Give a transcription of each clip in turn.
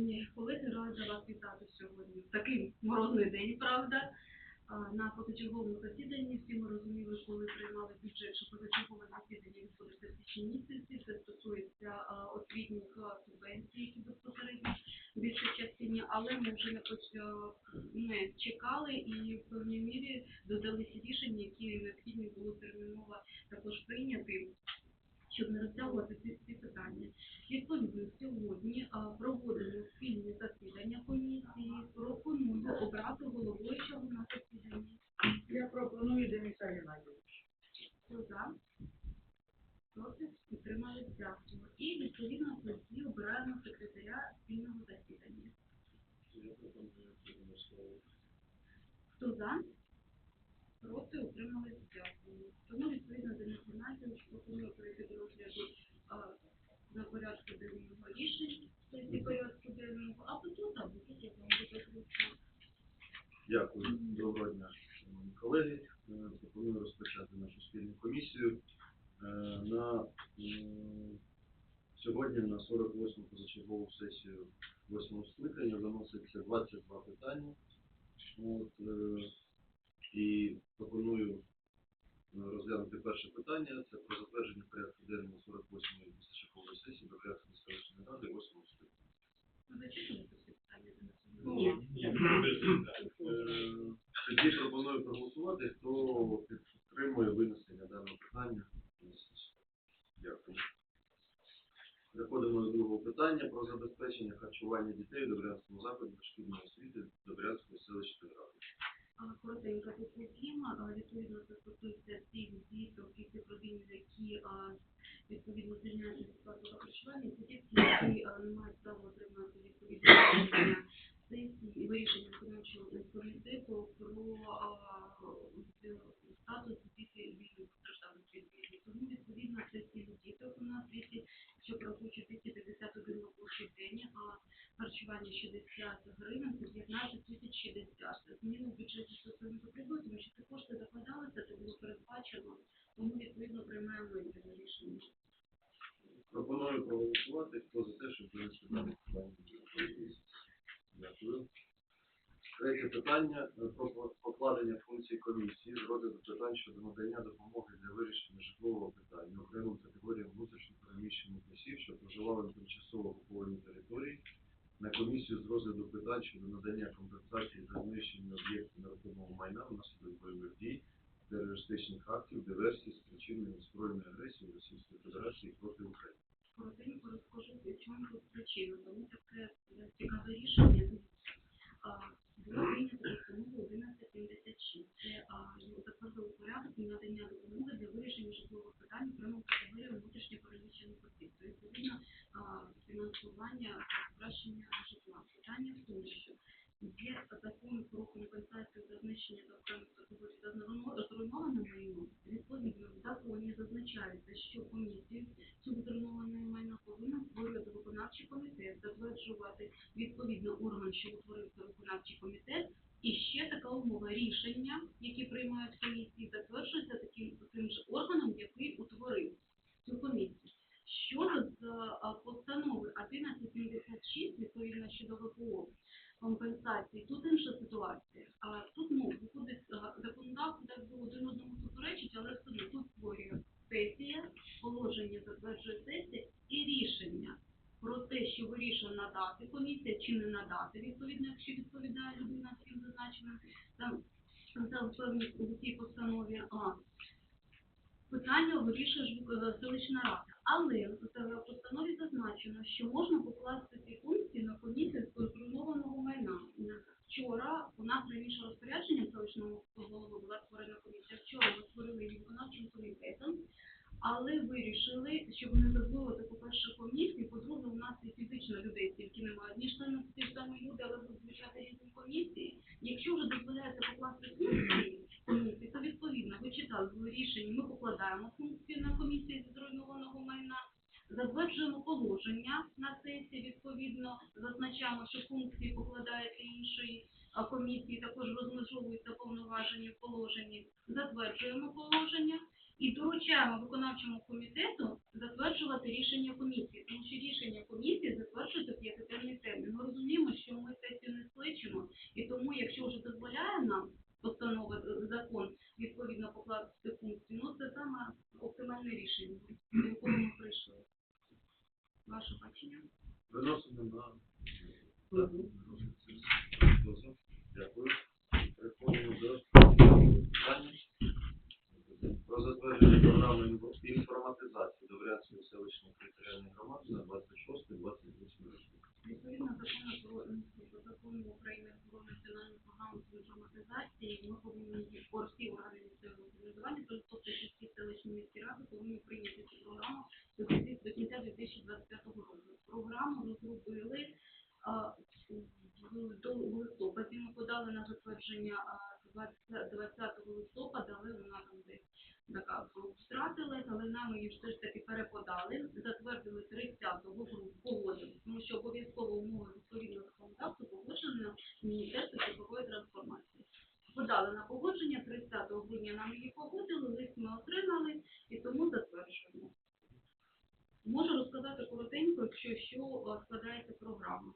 Шановні колеги, рада вас вітати сьогодні. В такий морозний день, правда. На позачерговому засіданні всі ми розуміли, коли приймали бюджет, що позачергове засідання відбудеться в січні місяці. Це стосується освітніх субвенцій, які безпосередньо в більшій частині, але ми вже не, не чекали і в певній мірі додали ті рішення, які необхідні було терміново також прийняти, щоб не розтягувати ці, ці питання. Відповідно, сьогодні а, проводимо спільне засідання комісії. Пропоную обрати головуючого на засіданні. Я пропоную Дениса Геннадійовича. Хто за? Проти? Підтримали дякую. І відповідно тоді обираємо секретаря спільного засідання. Хто за? Проти? Утримали дякую. Тому відповідно Денис Геннадійович пропонує перейти до розгляду на порядку денного рішень, сесії порядку денного, а потім там будуть, як вам буде зручно. Дякую. Доброго дня, шановні колеги. Е, Пропоную розпочати нашу спільну комісію. Е, На сьогодні на 48-му позачергову сесію 8 скликання виноситься 22 питання. От, е, і пропоную е, розглянути перше питання. Це про затвердження порядку денного 48-ї позачергової сесії Добрянської селищної ради 8 скликання. Ви зачитуєте всі питання Дениса Ні. Геннадійовича? Е, Тоді пропоную проголосувати, хто підтримує винесення даного питання. Дякую. Переходимо до другого питання про забезпечення харчування дітей в Добрянському закладі дошкільної освіти Добрянської селищної ради. А, Коротенько тут є тема, а, відповідно це стосується тих діток і тих родин, які а, відповідно звільняються від платного харчування, це дітки, які а, не мають права отримати відповідне рішення сесії і вирішення виконавчого комітету про а, з- статус дітей вільних постраждалих від. Тому відповідно це ці діток у нас 200, що прохочуть 251 робочий день, а харчування 60 гривень, це 15 тисяч 60. Зміни в бюджеті стосовно потребують, тому що ці кошти закладалися, це було передбачено, тому відповідно приймаємо це рішення. Пропоную проголосувати, хто за те, щоб винести дане питання. Дякую. Третє питання е, про покладення функцій комісії з розгляду питань щодо надання допомоги для вирішення житлового питання окремим категоріям внутрішньо переміщених осіб, що проживали на тимчасово окупованій території, на комісію з розгляду питань щодо надання компенсації за знищення об'єктів нерухомого майна внаслідок бойових дій, терористичних актів, диверсій, спричинених збройної агресії Російської Федерації проти України. Коротенько розкажу, чому тут причина. Тому таке цікаве рішення. Було прийнято постанову 1176. Це а, затвердили порядок надання допомоги для вирішення житлових питань окремим категоріям внутрішньо переміщених осіб. То відповідно фінансування покращення житла. Питання в тому, що закон про компенсацію за знищення та окремих зруйно- зруйноване майно. Відповідно, в законі зазначається, що комісію цього зруйнованого майна повинен створювати виконавчий комітет, затверджувати відповідно орган, що утворився виконавчий комітет, і ще така умова рішення, які приймають комісії, затверджується таким тим ж органом, який утворив цю комісію. Щодо постанови 1176, відповідно щодо ВПО компенсації, тут інша ситуація. А тут ну виходить законодавство так було один одному суперечить, але все тут створює сесія, положення затверджує сесія і рішення про те, що вирішує надати комісія чи не надати, відповідно, якщо відповідає людина всім зазначеним там за певні у цій постанові. А питання вирішує ж е, селищна рада. Але в постанові зазначено, що можна покласти ці функції на комісію з зруйнованого майна. Вчора у нас раніше розпорядженням селищного голови була створена комісія. Вчора ми створили її виконавчим комітетом, але вирішили, щоб не забувати, по-перше, комісії, по-друге, у нас і фізично людей стільки немає, ніж там ті ж самі люди, але будуть звучати різні комісії. Якщо вже дозволяється покласти функції комісії, то відповідно ви читали в рішенні, ми покладаємо функцію на комісії зруйнованого майна. Затверджуємо положення на сесії, відповідно, зазначаємо, що функції покладаються іншої комісії, також розмежовуються повноваження в положенні. Затверджуємо положення І доручаємо виконавчому комітету затверджувати рішення комісії, тому що рішення комісії затверджується п'ятиденний термін. Ми розуміємо, що ми сесію не скличемо, і тому, якщо вже дозволяє нам постанова, е, закон відповідно покласти функції, ну це саме оптимальне рішення, до якого ми прийшли. Ваше бачення? Виносимо на Дякую. Переходимо до питання. Про затвердження програми інфо- інформатизації Добрянської селищної територіальної громади на 26-28 роки. Відповідно закону про інститут закону України про національну програму з інформатизації, ми повинні її по всі органи місцевого самоврядування, тобто всі селищні повинні прийняти цю програму до кінця 2025 року. Програму розробили в- до в листопаді. Ми подали на затвердження 20 20 листопада, але вона там десь така втратилась, але нам її все ж таки переподали, затвердили 30-го погодили, тому що обов'язково умови відповідно законодавству погоджено Міністерство цифрової трансформації. Подали на погодження, 30 грудня нам її погодили, лист ми отримали і тому затверджуємо. Можу розказати коротенько, якщо що о, складається програма.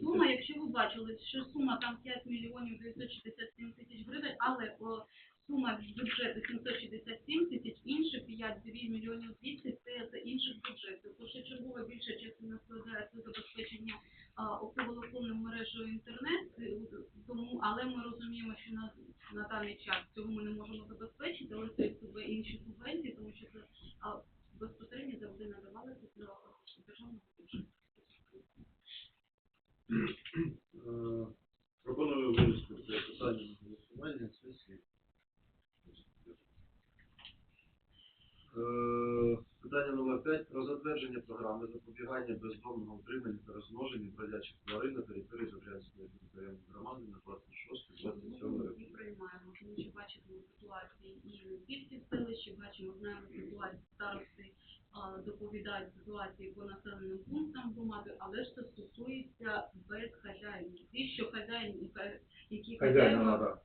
Сума, якщо ви бачили, що сума там 5 мільйонів 967 тисяч гривень, але о, сума з бюджету 767 тисяч, інші 5 2 мільйонів 200 це інших бюджетів. Першочергово більша частина складається забезпечення а, оптоволоконною мережею інтернет, е, тому, але ми розуміємо, що на, на даний час цього ми не можемо забезпечити, але це інші субвенції, тому що це безпосередньо завжди надавалося для е, державного бюджету. Е, Пропоную винести питання на голосування сесії. Питання номер 5 про затвердження програми запобігання бездомного утримання та розмноження бродячих тварин на території Добрянської територіальної громади на 26-27 Ми роки. її приймаємо, тому що бачимо ситуації і не тільки в селищі, бачимо, знаємо ситуацію старости, доповідають ситуації по населеним пунктам громади, але ж це стосується без хазяїнів. Ті, що хазяїн, які Хозяина хазяїва надо.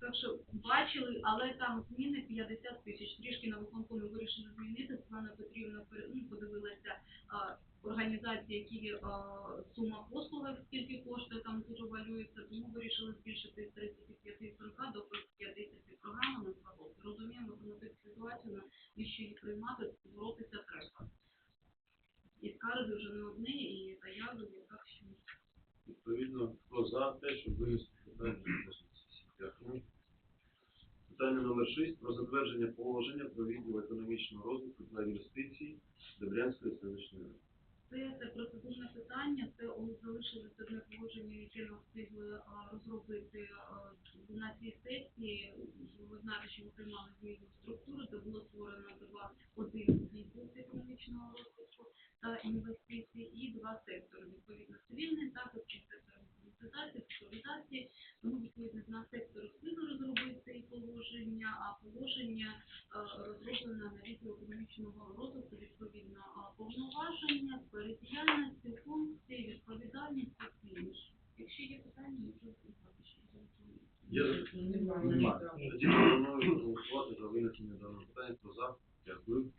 Так що бачили, але там зміни 50 тисяч. Трішки на виконкомі вирішили змінити. Світлана Петрівна ну, подивилася організації, які сума послуги, скільки коштує, там дуже валюється, тому вирішили збільшити з 35 40 до 50 програми на роки. Розуміємо, що на цю ситуацію і її приймати, боротися треба. І скарги вже не одні, і заяви, і так що. Відповідно, хто за те, щоб винести питання на розгляд сесії. Дякую. Питання номер 6 про затвердження положення про відділ економічного розвитку та інвестицій Добрянської селищної ради. Це, це процедурне питання, це у- залишилось одне положення, яке ми встигли розробити на цій сесії. Ви знаєте, що ми приймали зміну структури, де було створено два, один відділ економічного розвитку та інвестицій і два сектори, відповідно, цивільний захист і сектор інформатизації, цифровізації. Тому, відповідно, на сектор встигли розробити і положення, а положення е, розроблено на відділ економічного розвитку, відповідно, повноваження, сфери діяльності, функції, відповідальність та інше. Якщо є питання, можу Є Немає. Немає. Тоді пропоную голосувати за винесення даного питання. Хто за? Дякую.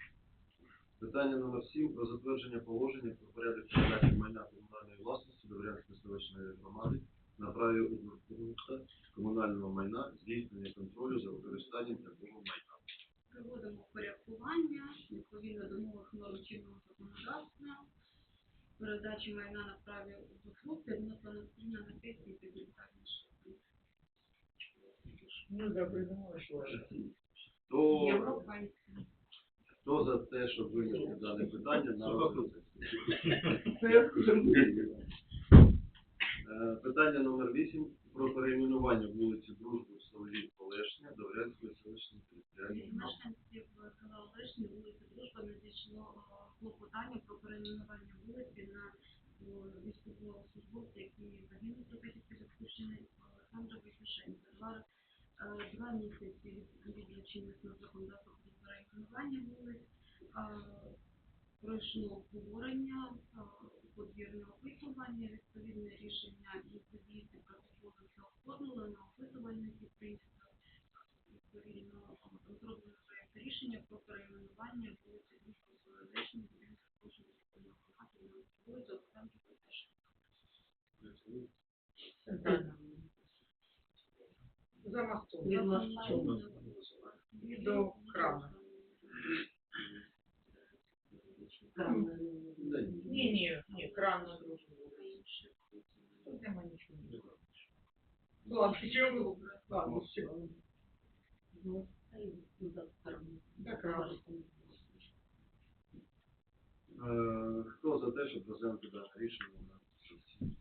Питання номер 7 про затвердження положення про порядок передачі майна комунальної власності Добрянської селищної громади на праві usufructa комунального майна, здійснення контролю за використанням такого майна. Приводимо впорядкування відповідно до нових норм чинного законодавства, передачі майна на праві usufrucти, внесено спільно на сесії та детальніше. Ну, да, придумала, що Хто, хто за те, щоб винести дане питання на розгляд? Е, Питання номер 8 про перейменування вулиці Дружби в селі Олешня Добрянської селищної територіальної громади. е, села Олешні, вулиці Дружба, надійшло е, клопотання про перейменування вулиці на військовослужбовця, який загинув при Петівській Батьківщини Олександра Войцешенка. Два, е, два місяці відповідно чинних на законодавство про перейменування вулиць. Е, пройшло обговорення, е, подвірне опитування, відповідне рішення і тоді протоколи все оформили на опитування підприємство. Відповідно, зроблено проєкт рішення про перейменування Від І до крана. Да, ні. Ні, ні, ні, кран на другу. Тут нема нічого. Ладно, чого ви? Ладно, все. Да, кран. Е, Хто за те, щоб розглянути дане рішення на сесії?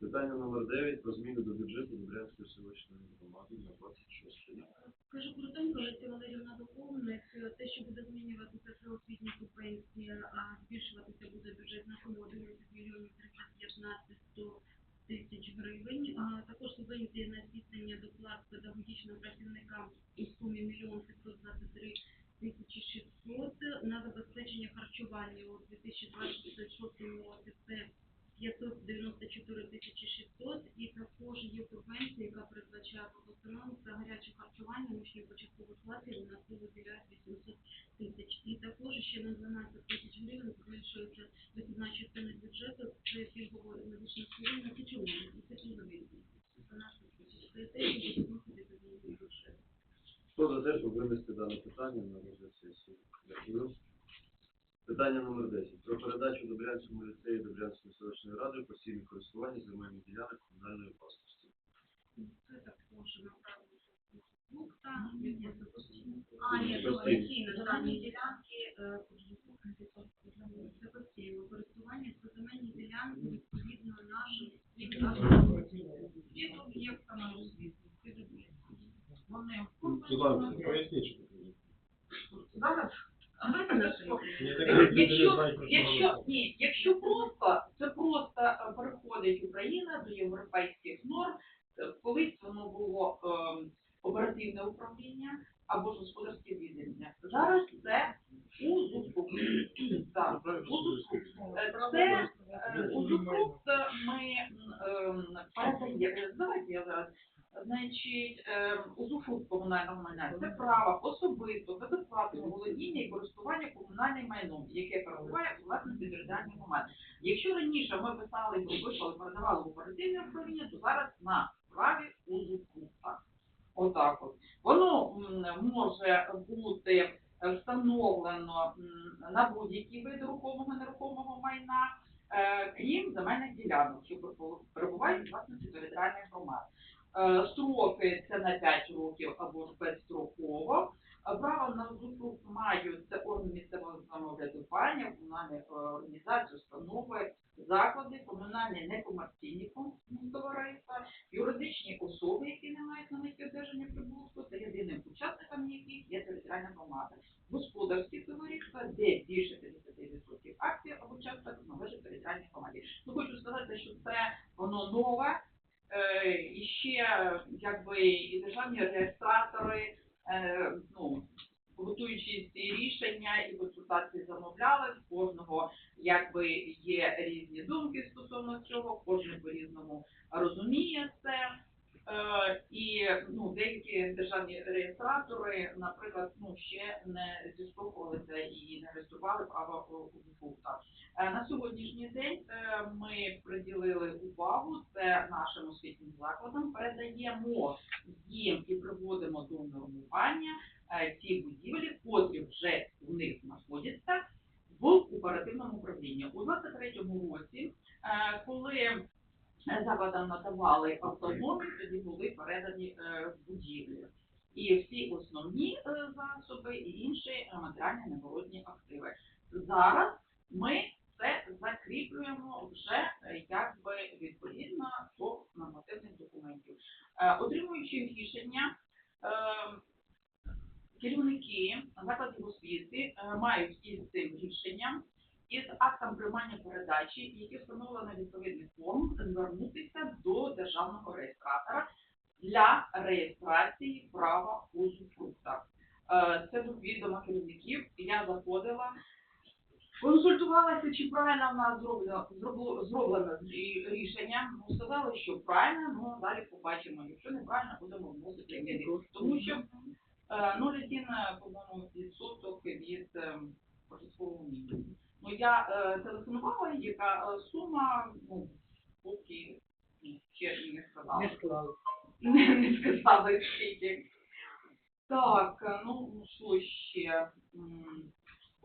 Питання номер 9 про зміни до бюджету Добрянської селищної громади на 26 рік. Скажу коротенько, Леся Валерівна доповнить, те, що буде змінюватися, це освітні субвенції, а збільшуватися буде бюджет на суму 11 мільйонів 315 100 тисяч гривень. А також субвенції на здійснення доплат педагогічним працівникам у сумі мільйон 523 тисячі 600 на забезпечення харчування у 2026 році. Це 594 тисячі 600 і також є субвенція, яка передбачає по постанові за гаряче харчування учнів початкових класів у нас виділяють 800 тисяч. І також ще на 12 тисяч гривень збільшується вихідна частина бюджету, це пільгове медичне схилення січового, і це пільгові 12 тисяч. Це зміни бюджету. Хто за те, щоб винести дане питання на розгляд сесії? Дякую. Питання номер 10. Про передачу Добрянському ліцею Добрянської селищної ради постійне користування земельних ділянок комунальної власності. Це також направлено пункта, а, ні, Постійно. постійно, дані ділянки, е, це постійно користування, це земельні ділянки відповідно нашим під об'єктами освіти, під. Вони Іван, поясніть. Зараз? Якщо, якщо, ні, якщо просто, це просто е, переходить Україна до європейських норм. Е, Колись воно було ем, оперативне управління або ж господарське відділення. Зараз це УЗУФРУК. Так, УЗУФРУК. Е, Це е, ми ем, передаємо. Давайте я зараз. Значить, ем, узуфрукт комунального майна це право особисто за безплатного володіння і користування комунальним майном, яке перебуває у власності територіальної громади. Якщо раніше ми писали, прописували, передавали в оперативне управління, то зараз на праві узуфрукта. Отак от. Воно може бути встановлено на будь-які види рухомого нерухомого майна, е, крім земельних ділянок, що перебувають у власності територіальної громади. Е, Строки це на 5 років або ж безстроково. Е, Право на узурпу мають це органи місцевого самоврядування, комунальні е, організації, установи, заклади, комунальні некомерційні товариства, юридичні особи, які не мають на меті одержання прибутку, та єдиним учасником яких є територіальна громада. Господарські товариства, де більше 50% акцій або часток належить територіальній громаді. Ну, хочу сказати, що це воно нове, і ще якби і державні реєстратори, е, ну, готуючи ці рішення і консультації замовляли, в кожного якби є різні думки стосовно цього, кожен по-різному розуміє це. Е, і ну, деякі державні реєстратори, наприклад, ну, ще не зіштовхувалися і не реєстрували право узуфрукта. Е, На сьогоднішній день е, ми приділили увагу це нашим освітнім закладам, передаємо їм і приводимо до нормування е, ті будівлі, котрі вже у них знаходяться в оперативному управлінні. У 23-му році, е, коли закладам надавали автономію, тоді були передані е, будівлі. І всі основні е, засоби і інші е, матеріальні нагородні активи. Зараз ми це закріплюємо вже е, якби відповідно до нормативних документів. Е, Отримуючи рішення, е, керівники закладів освіти мають із цим рішенням, із актом приймання передачі, які встановлено відповідний форм, звернутися до державного реєстратора для реєстрації права узуфрукта. Е, Це до відома керівників. Я заходила, консультувалася, чи правильно в нас зроблено, зроблено рішення. Ну, сказали, що правильно, ну далі побачимо. Якщо неправильно, будемо вносити. Тому що е, 0,1, по-моєму, відсоток від е, прожиткового мінімуму. Ну, я е, телефонувала, яка е, сума, ну, поки ну, ще не сказала. Не склали. Не, не сказали скільки. Так, ну що ще?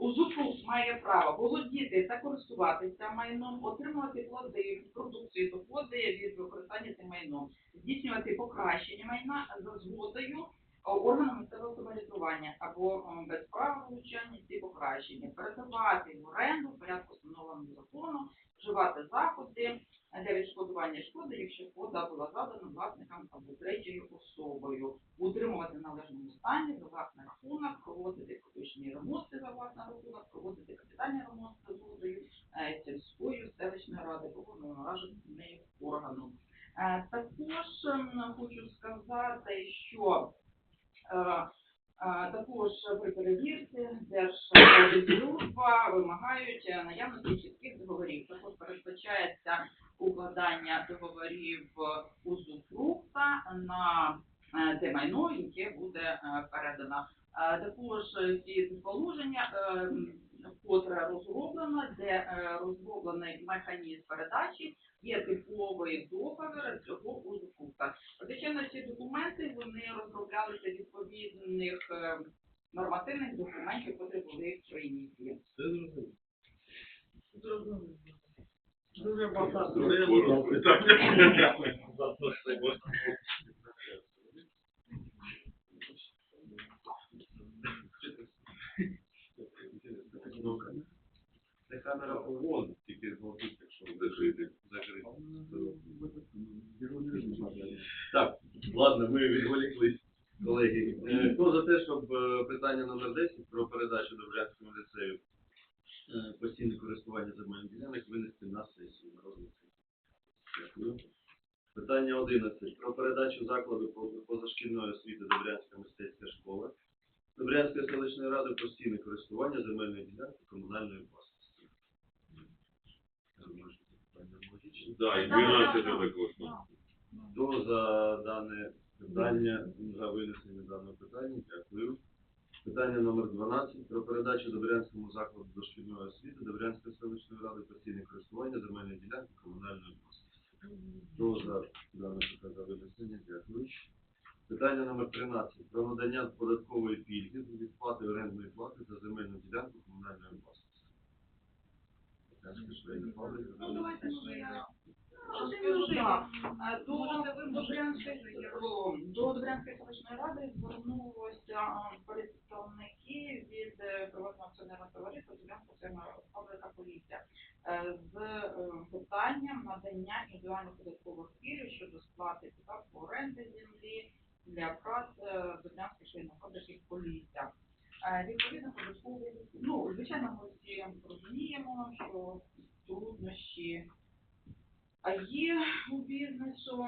Узурпус має право володіти та користуватися майном, отримувати плоди, продукції, доходи від використання цим майном, здійснювати покращення майна за згодою органу місцевого самоврядування або без права вилучання ці покращення, передавати в оренду в порядку встановленого закону, вживати заходи для відшкодування шкоди, якщо шкода була завдана власникам або третьою особою, утримувати в належному стані за власний рахунок, проводити поточні ремонти за власний рахунок, проводити капітальні ремонти за згодою е, сільською селищної ради або нею органу. Е, Також ем, хочу сказати, що е, також при перевірці Держслужба вимагають наявності чітких договорів. Також передбачається укладання договорів узуфрукта на е, те майно, яке буде е, передано. Е, Також е, ці положення, е, котре розроблено, де е, розроблений механізм передачі, є типовий договір цього узуфрукта. Звичайно, ці документи вони розроблялися відповідних е, нормативних документів, які були прийняті. Це зрозуміло. Зрозуміло. Дуже багато. Це камера ОВОН, тільки зможуть, якщо закрити. закрити. Так, ладно, ми відволіклись, колеги. Е, Хто за те, щоб е, питання номер 10 про передачу до Брянському ліцею постійне користування земельних ділянок винести на сесію на розгляд? Дякую. Питання 11. Про передачу закладу позашкільної освіти Добрянська мистецька школа Добрянської селищної ради постійне користування земельної ділянки комунальної власності. Я думаю, що це питання логічне. Да, і 12 також. Хто за дане питання, за винесення даного питання? Дякую. Питання номер 12. Про передачу Добрянському закладу дошкільної освіти Добрянської селищної ради постійне користування земельної ділянки комунальної власності. Хто за дане питання винесення? Дякую. Питання номер 13. Про надання податкової пільги з відплати орендної плати за земельну ділянку комунальної власності. Добрянська До Добрянської селищної ради звернулося представники від е, приватного акціонерного товариства Добрянська окрема фабрика Полісся е, з е, питанням надання індивідуальних податкових пільг щодо сплати податку оренди землі для праць е, Добрянської швейної фабрики Полісся. Е, Відповідно, податковий, ну, звичайно, ми всі розуміємо, що труднощі є у бізнесу,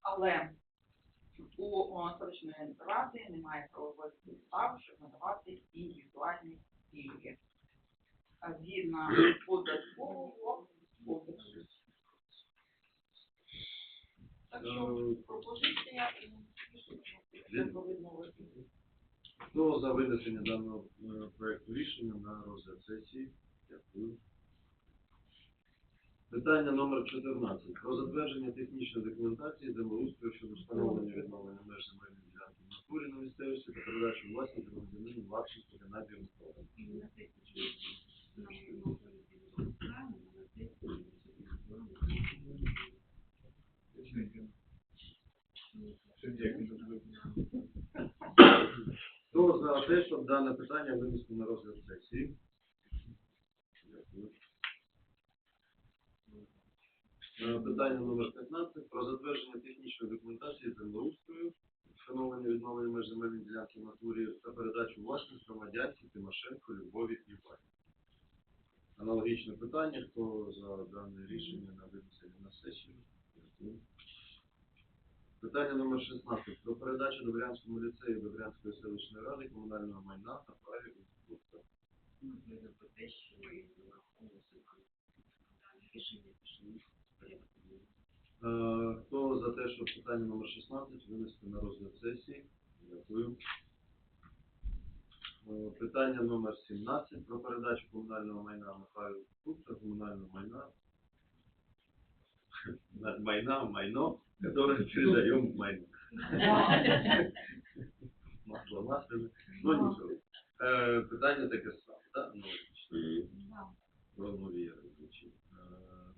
але у селищної ради немає правових підстав, щоб надавати індивідуальні пільги. Згідно податкового кодексу. Так що пропозиція і відмовити. Хто за винесення даного е, проекту рішення на розгляд сесії? Дякую. Питання номер 14. Про затвердження технічної документації землеустрою щодо встановлення відновлення меж земельної ділянки в натурі на місцевості та передачу власність громадянину Лапченко Геннадію Миколаївичу. на сесії нам можливість правильно, на сесії Хто за те, щоб дане питання винести на розгляд сесії? Дякую. Е, Питання номер 15. Про затвердження технічної документації землеустрою, встановлення відновлення меж земельної ділянки натурі та передачу власність громадянці Тимошенко Любові Іванівні. Аналогічне питання. Хто за дане рішення на винесення на сесію? Питання номер 16. Про передачу Добрянському ліцею Добрянської селищної ради комунального майна на праві інституту. Ну, ми про те, що і враховувався дані рішення пішли в порядок. денний. Е, Хто за те, що питання номер 16 винести на розгляд сесії? Дякую. Е, Питання номер 17 про передачу комунального майна на праві інституту, комунального майна майна, майно, которое передаем в майно. Масло масляне. Ну, нічого. Е, Питання таке саме, так? Ну, нові. Е,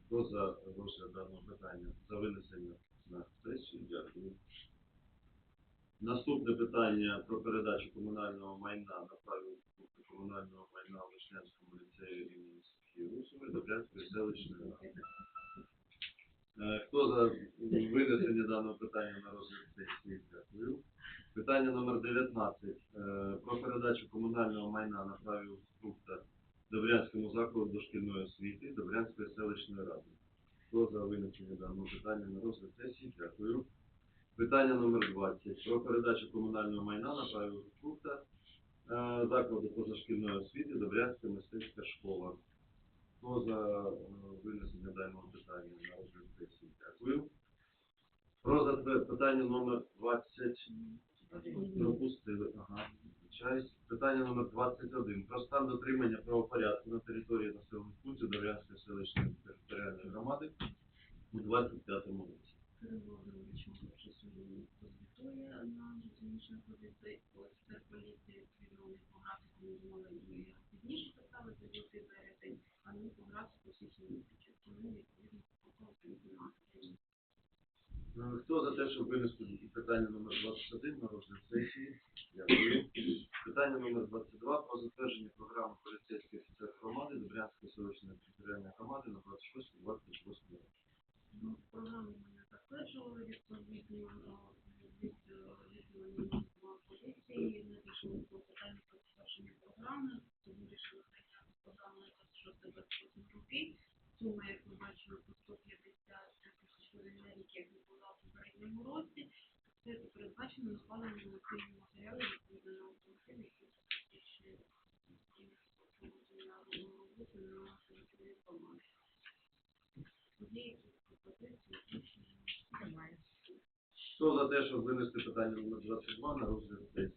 Хто за розгляд даного питання? За винесення на сесію? Дякую. Наступне питання про передачу комунального майна на праві комунального майна в Вишнянському ліцею імені Софії Русової Добрянської селищної ради. Е, Хто за винесення даного питання на розгляд сесії? Дякую. Питання номер 19. Е, Про передачу комунального майна на праві інститута Добрянському закладу дошкільної освіти Добрянської селищної ради. Хто за винесення даного питання на розгляд сесії? Дякую. Питання номер 20. Про передачу комунального майна на праві інститута е, закладу позашкільної освіти Добрянська мистецька школа. Хто за е, винесення даного питання на розгляд сесії? Дякую. Про питання номер 20. Пропустили, ага. Питання номер 21. Про стан дотримання правопорядку на території населених пунктів Добрянської селищної територіальної громади у 25-му році. Хто за те, щоб винести питання номер 21 на розгляд сесії? Дякую. Питання номер 22 про затвердження програми поліцейських офіцер громади Добрянської селищної територіальної громади на 26-28 років. Ну, програму ми не затверджували відповідно е, від е, відділення поліції, не рішили про питання про затвердження програми, тому рішили прийняти програму на 26-28 роки. Сума, як ви бачили, по 150 тисяч гривень на рік, як не була в попередньому році. Це передбачено накладення нормативні матеріали відповідно на автомобіль, які забезпечує на роботу на території громади. Є якісь пропозиції, рішення? Немає. Хто за те, щоб винести питання номер 22 на розгляд сесії?